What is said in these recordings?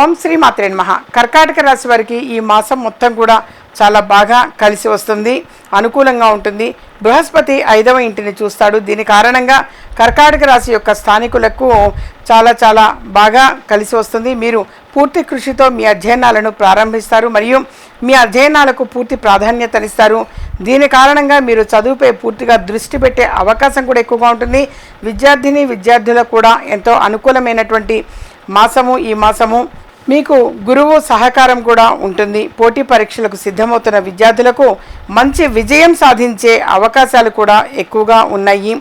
ఓం శ్రీ మాత్రే నమ. కర్కాటక రాశి వారికి ఈ మాసం మొత్తం కూడా చాలా బాగా కలిసి వస్తుంది అనుకూలంగా ఉంటుంది. బృహస్పతి ఐదవ ఇంటిని చూస్తాడు. దీని కారణంగా కర్కాటక రాశి యొక్క స్థానికులకు చాలా చాలా బాగా కలిసి వస్తుంది. మీరు పూర్తి కృషితో మీ అధ్యయనాలను ప్రారంభిస్తారు మరియు మీ అధ్యయనాలకు పూర్తి ప్రాధాన్యతనిస్తారు. దీని కారణంగా మీరు చదువుపై పూర్తిగా దృష్టి పెట్టే అవకాశం కూడా ఎక్కువగా ఉంటుంది. విద్యార్థిని విద్యార్థులకు కూడా ఎంతో అనుకూలమైనటువంటి మాసము ఈ మాసము. మీకు గురువు సహకారం కూడా ఉంటుంది. పోటీ పరీక్షలకు సిద్ధమవుతున్న విద్యార్థులకు మంచి విజయం సాధించే అవకాశాలు కూడా ఎక్కువగా ఉన్నాయి.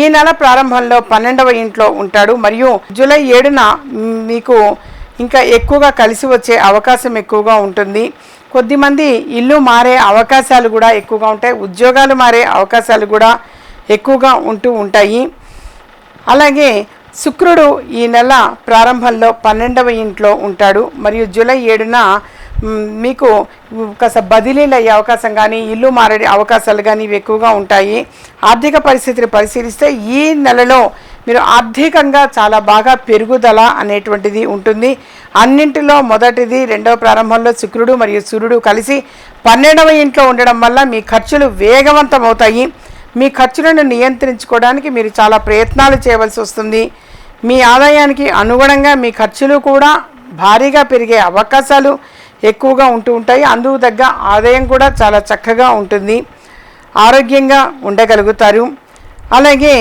ఈ నెల ప్రారంభంలో పన్నెండవ ఇంట్లో ఉంటాడు. మరియు జూలై ఏడున మీకు ఇంకా ఎక్కువగా కలిసి వచ్చే అవకాశం ఎక్కువగా ఉంటుంది. కొద్దిమంది ఇల్లు మారే అవకాశాలు కూడా ఎక్కువగా ఉంటాయి. ఉద్యోగాలు మారే అవకాశాలు కూడా ఎక్కువగా ఉంటూ ఉంటాయి. అలాగే శుక్రుడు ఈ నెల ప్రారంభంలో పన్నెండవ ఇంట్లో ఉంటాడు. మరియు జూలై ఏడున మీకు కాస్త బదిలీలు అయ్యే అవకాశం కానీ ఇల్లు మారే అవకాశాలు కానీ ఇవి ఎక్కువగా ఉంటాయి. ఆర్థిక పరిస్థితిని పరిశీలిస్తే ఈ నెలలో మీరు ఆర్థికంగా చాలా బాగా పెరుగుదల అనేటువంటిది ఉంటుంది. అన్నింటిలో మొదటిది రెండవ ప్రారంభంలో శుక్రుడు మరియు సూర్యుడు కలిసి పన్నెండవ ఇంట్లో ఉండడం వల్ల మీ ఖర్చులు వేగవంతమవుతాయి. మీ ఖర్చులను నియంత్రించుకోవడానికి మీరు చాలా ప్రయత్నాలు చేయవలసి వస్తుంది. మీ ఆదాయానికి అనుగుణంగా మీ ఖర్చులు కూడా భారీగా పెరిగే అవకాశాలు ఎక్కువగా ఉంటూ ఉంటాయి. అందుకు తగ్గ ఆదాయం కూడా చాలా చక్కగా ఉంటుంది. ఆరోగ్యంగా ఉండగలుగుతారు. అలాగే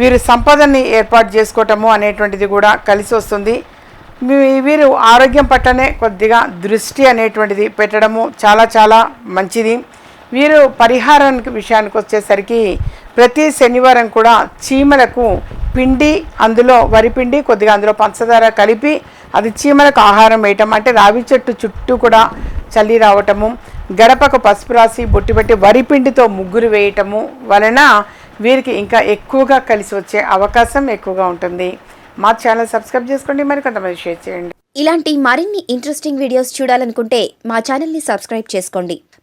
వీరు సంపదని ఏర్పాటు చేసుకోవటము అనేటువంటిది కూడా కలిసి వస్తుంది. వీరు ఆరోగ్యం పట్లనే కొద్దిగా దృష్టి అనేటువంటిది పెట్టడము చాలా చాలా మంచిది. వీరు పరిహారానికి విషయానికి వచ్చేసరికి ప్రతి శనివారం కూడా చీమలకు పిండి అందులో వరిపిండి కొద్దిగా అందులో పంచదార కలిపి అది చీమలకు ఆహారం వేయటం అంటే రావి చెట్టు చుట్టూ కూడా చల్లి రావటము గడపకు పసుపు రాసి బొట్టు పెట్టి వరిపిండితో ముగ్గురు వేయటము వలన వీరికి ఇంకా ఎక్కువగా కలిసి వచ్చే అవకాశం ఎక్కువగా ఉంటుంది. మా ఛానల్ సబ్స్క్రైబ్ చేసుకోండి మరి కొంతమంది షేర్ చేయండి. ఇలాంటి మరిన్ని ఇంట్రెస్టింగ్ వీడియోస్ చూడాలనుకుంటే మా ఛానల్ని సబ్స్క్రైబ్ చేసుకోండి.